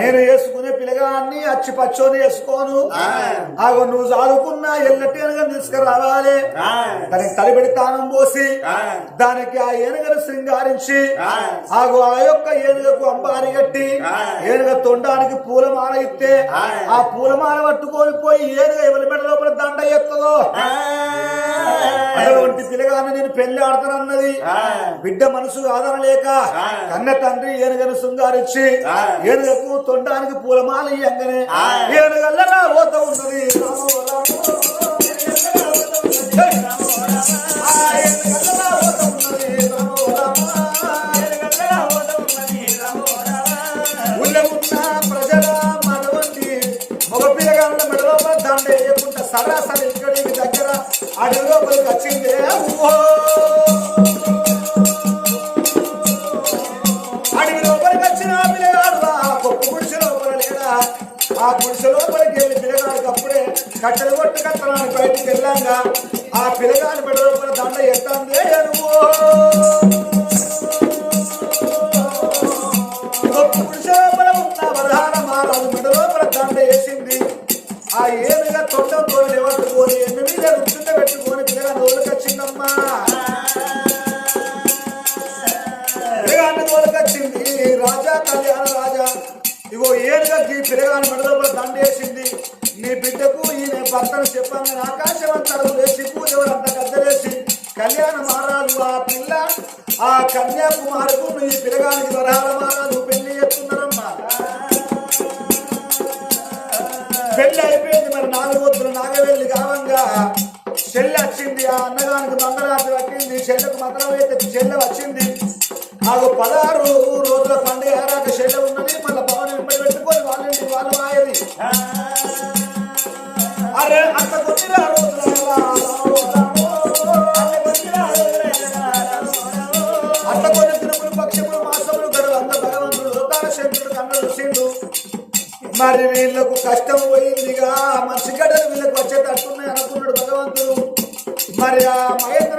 నేను వేసుకునే పిల్లగాన్ని అచ్చి పచ్చోని వేసుకోను. ఆగో నువ్వు చదువుకున్న ఎల్లటేనుగా తీసుకురావాలి. దానికి తలిబడి తానం పోసి దానికి ఆ ఏనుగను శృంగారించి ఆగో ఆ యొక్క ఏనుగకు అంబారి కట్టి ఏనుగ తొండానికి పూలమాల ఇస్తే ఆ. పూలమాల పట్టుకొని పోయి ఏనుగ ఎవరి మెడ లోపల దండ ఎత్తదో? అటువంటి పిల్లగాన్ని నేను పెళ్ళి ఆడతానన్నది బిడ్డ మనసు ఆదరణ లేక కన్న తండ్రి ఏనుగను శృంగారించి ఏనుగకు తొండానికి పూలమాల ఇయ్యంగానే ఏనుగల్లరా పోత ఉన్నది రామో రామో, బయటికి అన్నగానికి మంగళారతి పట్టింది చెల్లెకు మంగళం అయితే చెల్లె వచ్చింది. నాకు పదహారు రోజుల పండుగ ఏరాక చెల్లె ఉన్నది మళ్ళీ పవన్ ఇబ్బంది పెట్టుకొని వాళ్ళని వాళ్ళు ఆయది అరే అంత కొద్దిగా అంత కొన్ని దినములు పక్షములు మాసములు గడువు అంత భగవంతుడు మరి వీళ్ళకు కష్టం పోయిందిగా మనిషి గడ్డలు వీళ్ళకు వచ్చేటట్టున్నాయి అనుకున్నాడు భగవంతుడు. మరి ఆ మహేంద్ర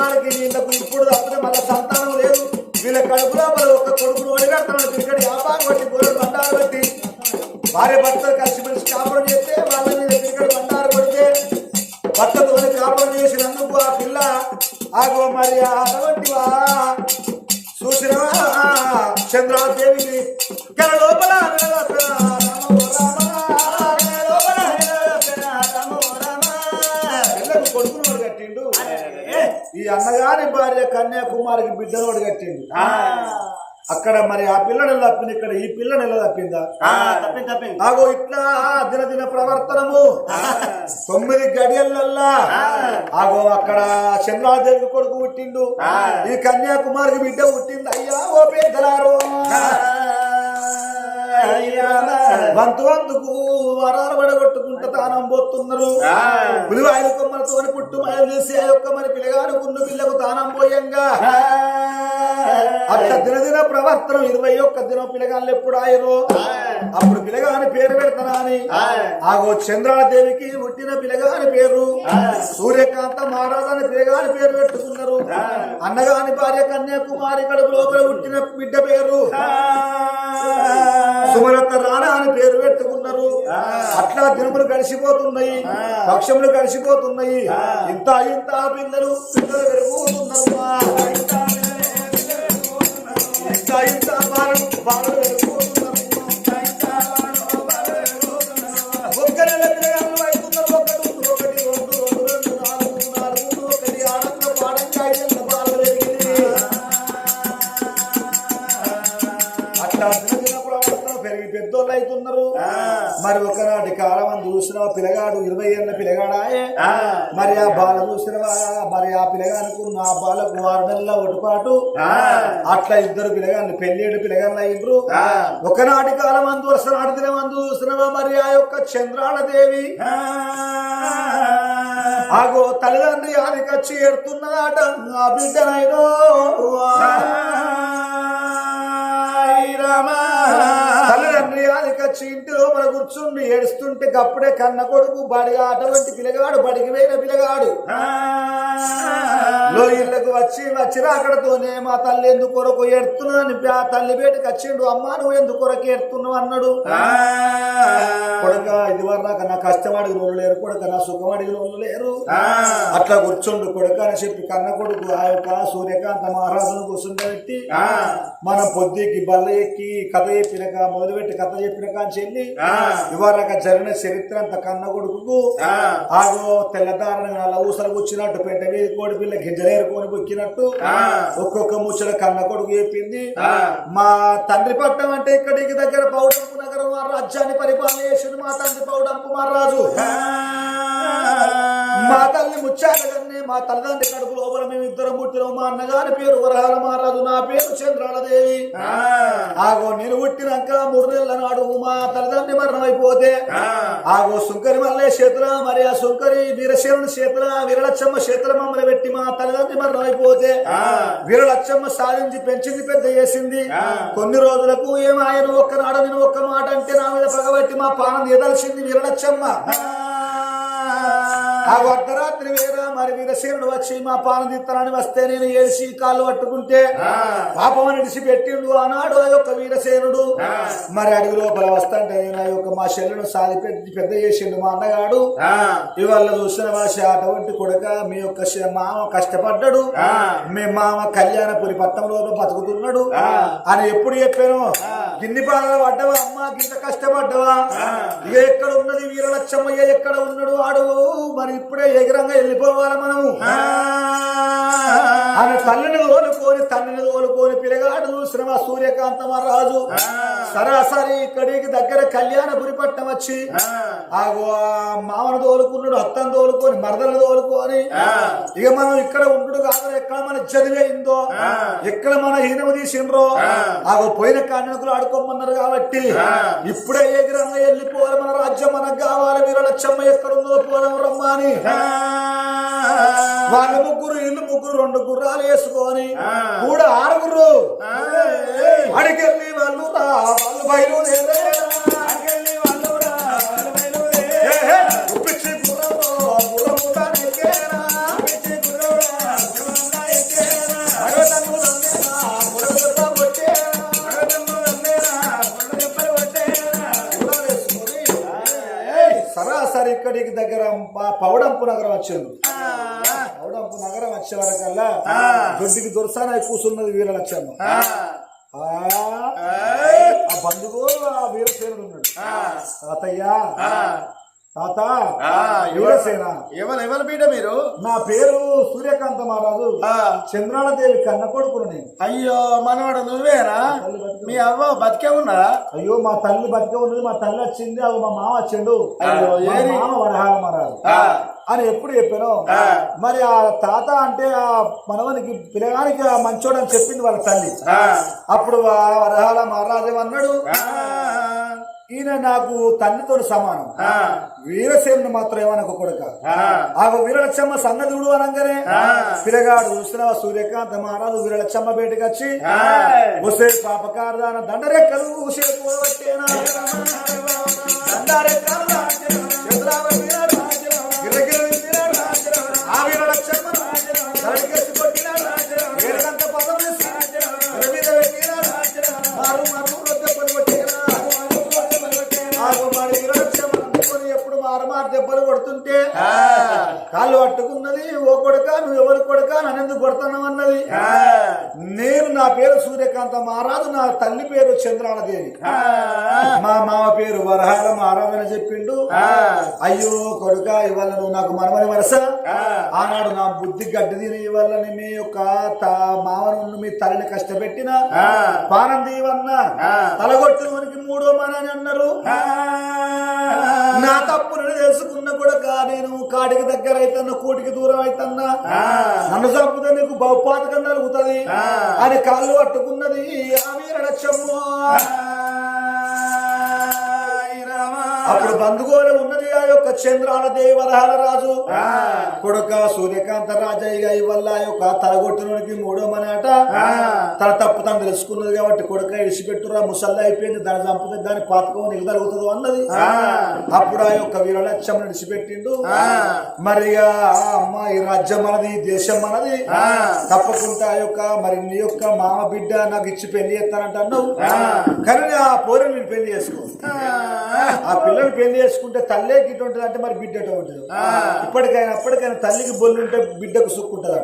కన్యాకుమారికి వీళ్ళకు ఇప్పుడు తప్పితే మళ్ళీ సంతానం లేదు. వీళ్ళ కడుపులో మరి ఒక కొడుకును ఒడిగడుతున్నాడు ఇక్కడ వ్యాపారం బట్టి గోడు బండారు బట్టి భార్య భర్తలు కలిసి మనిషి కాపురం చేస్తే వాళ్ళ మీద ఇక్కడ బండారు పడితే భర్తతో కాపురం చేసినందుకు ఆ పిల్ల ఆగో మరి ఆ అటువంటివా చూసినవా? చంద్రాదేవిని. గల లోపల రామ రామ, ఈ అన్నగారి భార్య కన్యాకుమారికి బిడ్డనోడు కట్టిండు. అక్కడ మరి ఆ పిల్లని తప్పింది? ఇక్కడ ఈ పిల్లని ఎలా తప్పిందా? ఆగో ఇట్లా దినదిన ప్రవర్తనము. తొమ్మిది గడియలల్లా. ఆగో అక్కడ చంద్రాదేవి కొడుకు పుట్టిండు. ఈ కన్యాకుమారికి బిడ్డ పుట్టింది. అయ్యా. వంతు వంతుకు వరాలు పడగొట్టుకుంటూ తానం పోతున్నారు. పులివాయిల కొమ్మలతో పుట్టు మాయలు చేసి ఆ యొక్క మరి పిల్లగానుకున్న పిల్లకు తానం పోయంగా. అట్లా దినదిన ప్రవర్తన ఇరవై ఒక్క దినం పిల్లగాళ్ళు ఎప్పుడు ఆయరు? అప్పుడు పిల్లగాని పేరు పెడతానా అని? ఆగో చంద్రాదేవికి పుట్టిన పిల్లగాని పేరు. సూర్యకాంత మహారాజు అని పిల్లగాని పేరు పెట్టుకున్నారు. అన్నగాని భార్య కన్యాకుమారి కడుపు లోపల పుట్టిన బిడ్డ పేరు. సుమలత రాణా అని పేరు పెట్టుకున్నారు. అట్లా దినములు గడిచిపోతున్నాయి. పక్షములు గడిచిపోతున్నాయి. ఇంత ఇంత పిల్లలు పిల్లలు పెరుగుతున్నారమ్మా ఇంత ఇంత బాలు బాలు మరి ఒకనాటి కాలం చూసిన పిల్లగాడు ఇరవై ఏళ్ళ పిల్లగాడాయే. మరి ఆ బాల చూసినవా మరి ఆ పిల్లగానికి ఉన్న ఆ బాలకు ఆరు నెలల ఒటుపాటు అట్లా ఇద్దరు పిల్లగాళ్ళు పెళ్ళేడు పిల్లగాళ్ళు అయ్యిండ్రు ఒకనాటి కాలం అందు వరుసనాటి దినం అందు చూసినవా మరి ఆ యొక్క చంద్రాల దేవి ఆగో తల్లిదండ్రి ఆదికచ్చి ఎడుతున్నదాట ఆ. బిడ్డనైదో తల్లిదండ్రి ఆదికచ్చి వచ్చి ఇంటి లోపల కూర్చుండి ఏడుస్తుంటే గప్పుడే కన్న కొడుకు బడిగా అటువంటి పిల్లగాడు బడికి వేయిన పిల్లగాడు లో ఇళ్ళకు వచ్చి వచ్చి రాకడతోనే మా తల్లి ఎందుకు కొరకు ఎడుతున్నాను ఆ తల్లి బయటకు వచ్చిండు అమ్మా నువ్వు ఎందుకు కొరకు ఎడుతున్నావు అన్నాడు. కొడుక ఇది వరకు నా కష్టం అడిగిన వాళ్ళు లేరు కొడుక నా సుఖం అడిగిన వాళ్ళు లేరు. అట్లా కూర్చుండు కొడుక అని చెప్పి కన్న కొడుకు ఆ యొక్క సూర్యకాంత మహారాజును కూర్చుండబెట్టి మన పొద్దుకి బల్ల ఎక్కి కథ చెప్పినక మొదలుపెట్టి కథ చెప్పినక అని చెల్లి ఇవరక జరిగిన చరిత్ర అంత కన్న కొడుకు ఆగో తెల్లదారణ ఊసలు కూర్చున్నట్టు పెంట మీద కోడి పిల్ల గింజలేరుకొని బొక్కినట్టు ఒక్కొక్క ముచ్చట కన్న కొడుకు చెప్పింది మా తండ్రి పట్టం అంటే ఇక్కడికి దగ్గర పౌడంపు నగరం రాజ్యాన్ని పరిపాలన చేసింది మా తండ్రి పౌడంపు మహారాజు. మా తల్లి ముచ్చాకనే మా తల్లిదండ్రి కడుపు లోపల మేము ఇద్దరం పుట్టినాం. మా అన్నగారి పేరు వరహాల మహారాజు నా పేరు చంద్రాలదేవి. ఆగో నేను పుట్టినాక మూడు నెలల నాడు మా తల్లిదండ్రి మరణం అయిపోతే ఆగో సుంకరి మల్లె చేతుల మరి ఆ సుంకరి వీరశేరుని చేతుల వీరలచ్చమ్మ చేతుల మమ్మల్ని పెట్టి మా తల్లిదండ్రి మరణం అయిపోతే వీరలచ్చమ్మ సాధించి పెంచింది పెద్ద చేసింది. కొన్ని రోజులకు ఏమాయను ఒక్కనాడు నేను ఒక్క మాట అంటే నా మీద పగబట్టి మా పానం ఎదల్సింది వీరలచ్చమ్మ. ఆ అర్ధరాత్రి వేర మరి వీరసేనుడు వచ్చి మా పానం తీస్తానని వస్తే నేను ఏడిసి కాళ్ళు పట్టుకుంటే పాపం నిడిచి పెట్టిండు ఆనాడు ఆ యొక్క వీరసేనుడు. మరి అడవి లోపల వస్తాంటే నేను ఆ యొక్క మా చెల్లెను సాది పెట్టి పెద్ద చేసిండు మా అన్నగాడు. ఇవాళ చూసిన భాష అటువంటి కొడుక మీ యొక్క మామ కష్టపడ్డాడు. మీ మామ కళ్యాణపురి పట్టణంలో బతుకుతున్నాడు. అని ఎప్పుడు చెప్పాను? గిన్ని బాధలు పడ్డవా? అమ్మా గింత కష్టపడ్డవా? ఇక ఎక్కడ ఉన్నది వీరలచ్చమ్మయ్య? ఎక్కడ ఉన్నాడు వాడు మరి ఇప్పుడే ఎగిరంగా వెళ్ళిపోవాలి మనము. ఆమె తల్లిని తోలుకొని తండ్రిని తోలుకొని పిల్లగాడు చూసిన మా సూర్యకాంత మహారాజు సరాసరి ఇక్కడికి దగ్గర కళ్యాణపురి పట్టణం వచ్చి ఆగో ఆ మామను తోలుకున్నాడు అత్తను తోలుకొని మరదలు తోలుకొని. ఇక మనం ఇక్కడ ఉండు కాదు ఎక్కడ మన చదివేయిందో ఎక్కడ మన హీనము తీసిండ్రో? ఆగో పోయిన కారణకులు ఆడుకోమన్నారు కాబట్టి ఇప్పుడే ఎగిరంగా వెళ్ళిపోవాలి? మన రాజ్యం మనకు కావాలి. మీరు లచ్చమ్మ ఎక్కడ ఉందో పోదాం అని. వాళ్ళ ముగ్గురు ఇల్లు ముగ్గురు రెండు గుర్రాలు వేసుకొని కూడా ఆరుగురు. అడికెళ్ళి పౌడంపు నగరం వచ్చింది పౌడంపు నగరం వచ్చే వరకల్లా దొడ్డికి దొరసాన కూర్చున్నది వీరలక్ష్మ ఆ. ఆ. బంధువు ఆ వీరసేనుడు ఉన్నాడు. తాతయ్య. తాత వీరసేన. ఎవరు ఎవరు బీట మీరు? నా పేరు సూర్యకాంత మహారాజు ఆ, చంద్రాలదేవి కన్న కొడుకును నేను. అయ్యో మనవాడు నువ్వేనా? మీ అవ్వ బతికే ఉన్నదా? అయ్యో మా తల్లి బతికే ఉన్నది మా తల్లి వచ్చింది అది మా మామ వచ్చిండు? మామ వరహాల మహారాజు అని ఎప్పుడు చెప్పాను. మరి ఆ తాత అంటే ఆ మనవనికి పిల్లగానికి ఆ మంచోడు అని చెప్పింది వాళ్ళ తల్లి. అప్పుడు వరహాల మహారాజు అన్నాడు ఈయన నాకు తండ్రితో సమానం. వీరసేనుడు మాత్రం ఏమనకు కొడుక. ఆ, వీరలక్షమ్మ సంగతుడు అనగానే. పిల్లగాడు చూసిన సూర్యకాంత మహారాజు వీరలక్షమ్మ బయటకు వచ్చి ఆ. వసే పాపకారదాన దండరెక్కలు చేకూడబట్టేనా సూర్యకాంత మహారాజు నా తల్లి పేరు చంద్రాలదేవి మా మామ పేరు వరహాల మహారాజు అని చెప్పిండు. అయ్యో కొడుక ఇవాళ నువ్వు నాకు మనమని వరస. ఆనాడు నా బుద్ధి గడ్డి తిని ఇవాళ మీ యొక్క మామను మీ తల్లిని కష్టపెట్టిన. పానం దీవన్న ఆ. తలగొట్టునికి మూడో మనని అన్నారు నా తప్పును తెలుసుకున్న కూడా నేను కాడికి దగ్గర అయితన్నా కోటికి దూరం అయితన్నా ఆ. నన్ను చంపితే నీకు బహుపాతకం కలుగుతుంది. అని కాళ్ళు పట్టుకున్నది ఆవిరణ వీరడచ్చమ్మ అప్పుడు బంధుగోలు ఉన్నది ఆ యొక్క చంద్రాల దేవి వరహాల రాజు కొడుక సూర్యకాంత రాజయ్య ఇవల్ల ఆ యొక్క తలగొట్టినోడికి మూడో మనాట. తన తప్పు తను తెలుసుకున్నది కాబట్టి కొడుక ఇడిచిపెట్టురా ముసల్లా అయిపోయింది దాన్ని చంపితే దాని పాతకం నీకు తరుగుతుంది అన్నది. అప్పుడు ఆ యొక్క వీరలక్ష్యం విడిచిపెట్టిండు మరి ఇక, ఆ అమ్మ ఈ రాజ్యం మనది ఈ దేశం మనది. తప్పకుండా ఆ యొక్క మరి నీ యొక్క మామ బిడ్డ నాకు ఇచ్చి పెళ్ళి చేస్తానంట అన్నావు కానీ ఆ పోరని నేను పెళ్ళి చేసుకో. ఆ. పిల్లలు పెళ్ళి చేసుకుంటే తల్లే గిట్ట ఉంటుంది అంటే మరి బిడ్డ ఉంటుంది ఇప్పటికైనా అప్పటికైనా తల్లికి బొల్లు ఉంటే బిడ్డకు సుక్కు ఉంటుంది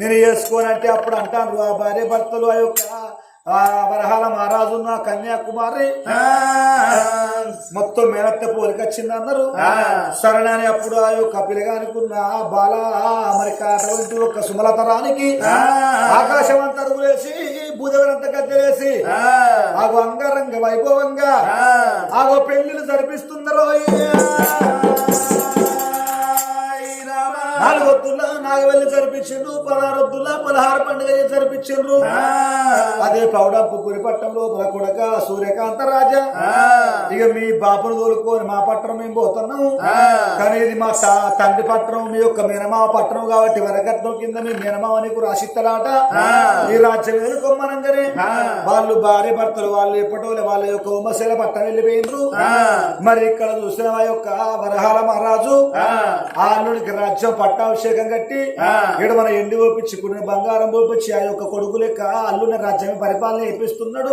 నేను చేసుకోనంటే అప్పుడు అంటాను ఆ భార్య భర్తలు ఆ యొక్క వరహాల మహారాజు నా కన్యాకుమారి. మొత్తం మేనత్త పోలికొచ్చింది అన్నారు. సరణాని అప్పుడు ఆ యొక్క పిల్లగానుకున్న బాల మరి అటువంటి ఒక సుమలత రానికి ఆకాశం అంతా అరుగులేసి భూదేవరంత గద్దెలేసి ఆగో అంగరంగ వైభవంగా ఆగో పెళ్ళిలు జరిపిస్తుందరో నాలుగొద్దుల్లా నాగవెల్లి జరిపించిండ్రు పదహారొద్దుల్లా పదహారు పండుగ జరిపించిండ్రు. అదే పౌడప్పు గురిపట్టం లోపల కొడక సూర్యకాంత రాజా. ఇక మీ బాపును తోలుకొని మా పట్టణం మేము పోతున్నాం కానీ ఇది మా తండ్రి పట్టణం మీ యొక్క మేనమావ పట్టణం కాబట్టి వరకట్నం కింద మీ మేనమావ నీకు రాసిస్తారాట ఈ రాజ్యం ఎదుర్కొమ్మనంగానే వాళ్ళు భార్య భర్తలు వాళ్ళు ఎప్పటోలే వాళ్ళ యొక్క ఉమశైల పట్టణం వెళ్ళిపోయిండ్రు మరి ఇక్కడ చూసిన యొక్క వరహాల మహారాజు ఆ. అల్లుడికి రాజ్యం పట్టాభిషేకం కట్టి ఇక్కడ మన ఎండి ఓపించి కొన్ని బంగారం పోపించి ఆ యొక్క కొడుకు లెక్క అల్లుని రాజ్యం పరిపాలన చేపిస్తున్నాడు.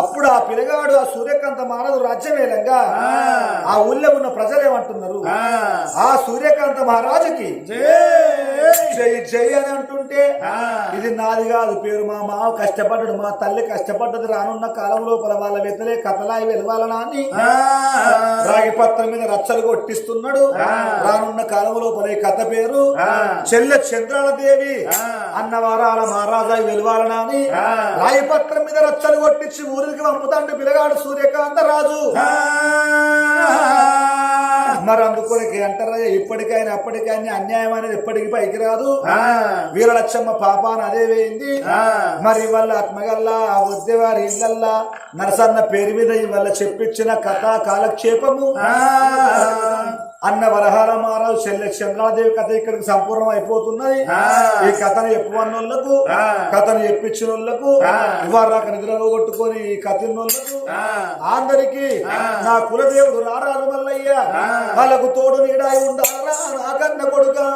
అప్పుడు ఆ పిల్లగాడు ఆ సూర్యకాంత మహారాజు రాజ్యం వేలంగా ఆ. ఊళ్ళో ఉన్న ప్రజలు ఏమంటున్నారు? ఆ. సూర్యకాంత మహారాజుకి జై. జై అని అంటుంటే ఇది నాది కాదు పేరు మా మామ కష్టపడ్డాడు మా తల్లి కష్టపడ్డది రానున్న కాలం లోపల వాళ్ళ వెతలే కథలాయి వెలవాలనా అని రాగి పత్రం మీద రచ్చలు కొట్టిస్తున్నాడు. రానున్న కాలం లోపల కథ పేరు చెల్లె చంద్రాల దేవి అన్న వారాల మహారాజా వెలవాలనా అని రాగి పత్రం మీద రచ్చలు కొట్టించి ఊరికి పంపుతాండు పిల్లగాడు సూర్యకాంత రాజు. మరి అందుకొరకి అంటారా ఇప్పటికైనా అప్పటికైనా అన్యాయం అనేది ఎప్పటికి పైకి రాదు. వీరలక్ష్మ పాపాన అదే వేయింది. మరి వాళ్ళ ఆత్మగల్లా ఆ వద్దెవారి ఇళ్ళల్లా నరసన్న పేరు మీద ఇవాళ చెప్పించిన కథ కాలక్షేపము. అన్న వరహాల మహారాజు చెల్లె చంద్రాదేవి కథ ఇక్కడికి సంపూర్ణం అయిపోతున్నది. ఈ కథను చెప్పుకున్నోళ్ళకు కథను చెప్పించిన వాళ్ళకు నిద్రలో కొట్టుకొని ఈ కథన్నోళ్ళకు అందరికి నా కులదేవుడు రారాజు మల్లయ్య వాళ్ళకు తోడు నీడాయి ఉండాలా నా కన్న కొడుకా?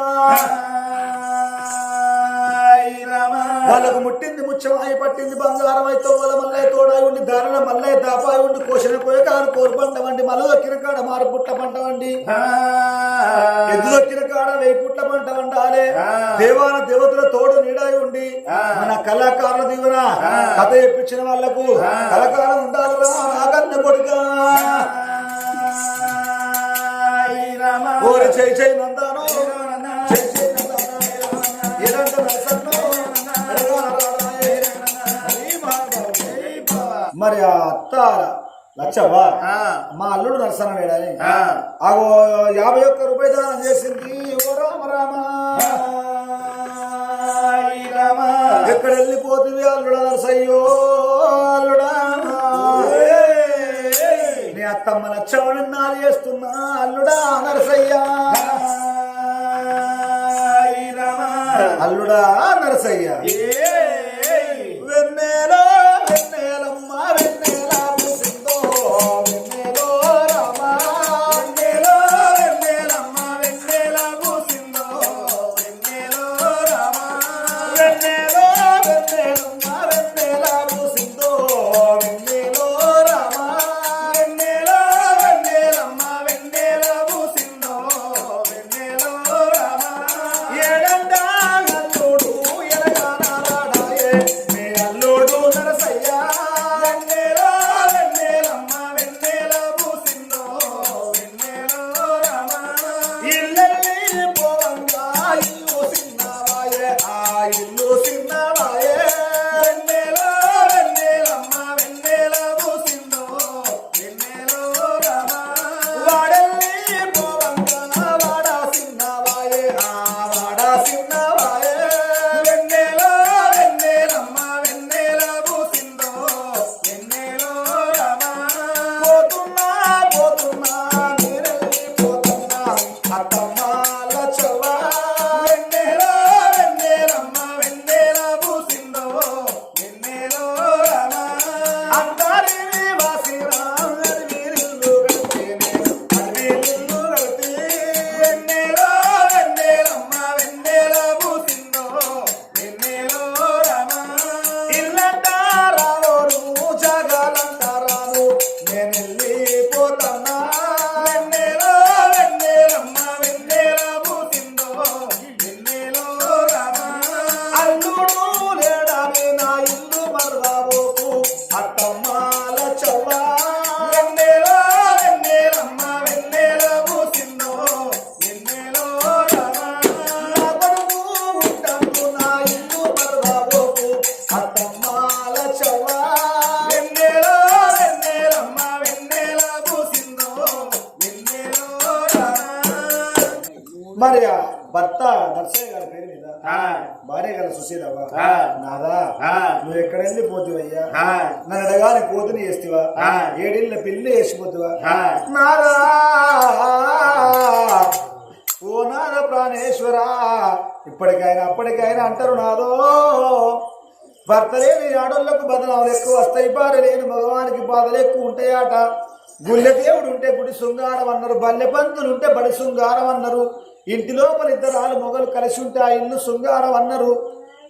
వాళ్ళకు ముట్టింది ముచ్చమాయి పట్టింది బంగారం అయితే వాళ్ళ మల్లయ్య తోడాయి ఉండి దారిలో మల్లయ్య దాపాయి ఉండి కోసిన పోయే కాదు కోరుపంట వండి మళ్ళీ దొక్కిన కాడ మారు పుట్ట పంట వండి ఎద్దు దొక్కిన కాడ వెయ్యి పుట్ల పంట వండాలే. దేవాన దేవతల తోడు నీడాయి ఉండి మన కళాకారుల దీవెన కథ చెప్పించిన వాళ్ళకు కళాకారం ఉండాలిరా నాగన్న కొడుకా ఓరి చేయి చేయి నందాను మరి ఆ అత్త లచ్చవ్వా మా అల్లుడు నరసన వేడాలి అగో యాభై ఒక్క రూపాయి దానం చేసింది. ఓ రామ రామ. ఎక్కడ వెళ్ళిపోతుంది అల్లుడ నరసయ్యో? అల్లుడా. నీ అత్తమ్మ లచ్చవని నాలు చేస్తున్నా. అల్లుడా నరసయ్యా. అల్లుడా నరసయ్య. నాదా నువ్వు ఎక్కడెళ్ళి పోతివయ్యా? నన్ను అడగాలి కోతిని వేస్తివా ఏడిళ్ళ పిల్లి వేసిపోతువా నారా ఓ నాద ప్రాణేశ్వర ఇప్పటికైనా అప్పటికైనా అంటారు నాదో. భర్త లేని ఆడోళ్ళకు బదనాలు ఎక్కువ వస్తాయి భార్య లేని మగవానికి బాధలు ఎక్కువ ఉంటాయట. గుళ్ళ దేవుడు ఉంటే గుడి శృంగారం అన్నారు బల్లె పంతులు ఉంటే బడి శృంగారం అన్నారు. ఇంటి లోపల ఇద్దరు ఆలు మొగలు కలిసి ఉంటే ఆ ఇల్లు శృంగారం అన్నారు.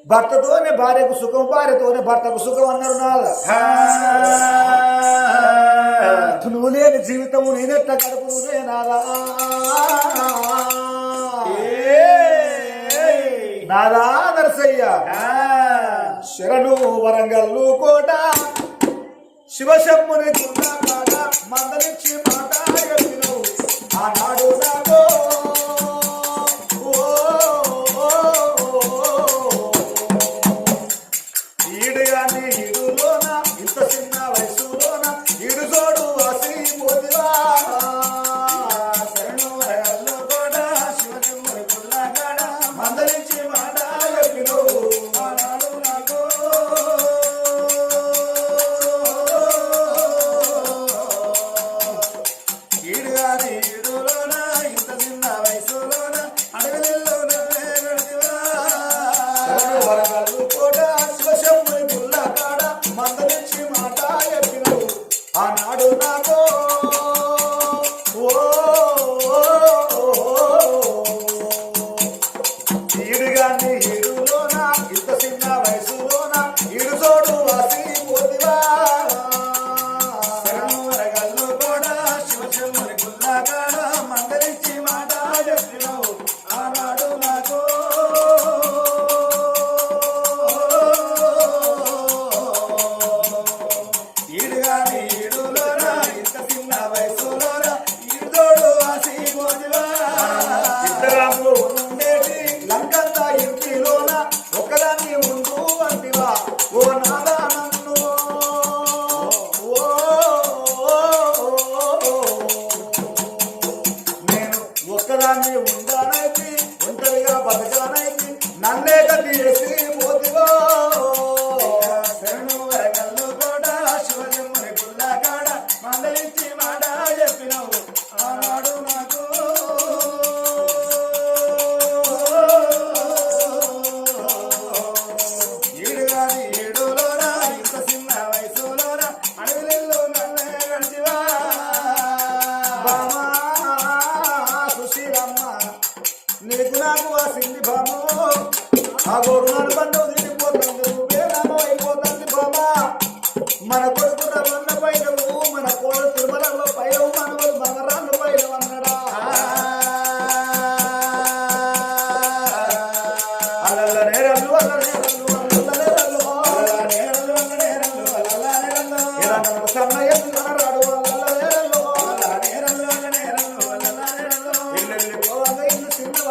భర్తతోనే భార్యకు సుఖం భార్యతోనే భర్తకు సుఖం అన్నారు నాదా లేని జీవితము నేనెట్ల కడుపు నాదా నరసయ్య శరణు వరంగల్లు కోట. శివశమ్ముని మందలిచ్చి మాట ఆనాడు నాకో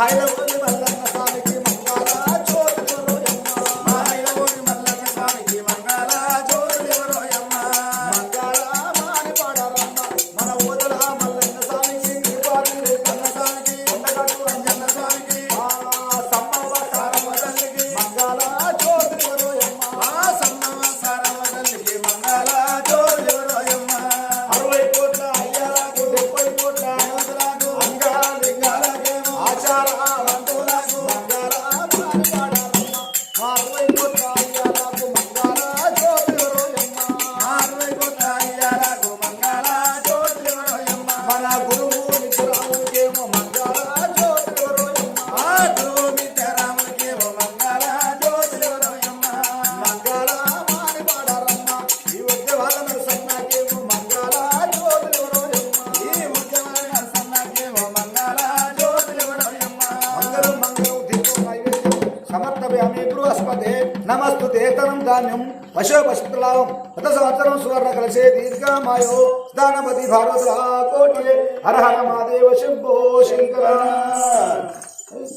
살라고 ధాన్యం పశు పశులాభం గత సంవత్సరం సువర్ణ కలిసే దీర్ఘమాయో స్థానపతి భారత కోటి హర హర మహాదేవ శంభో శంకర.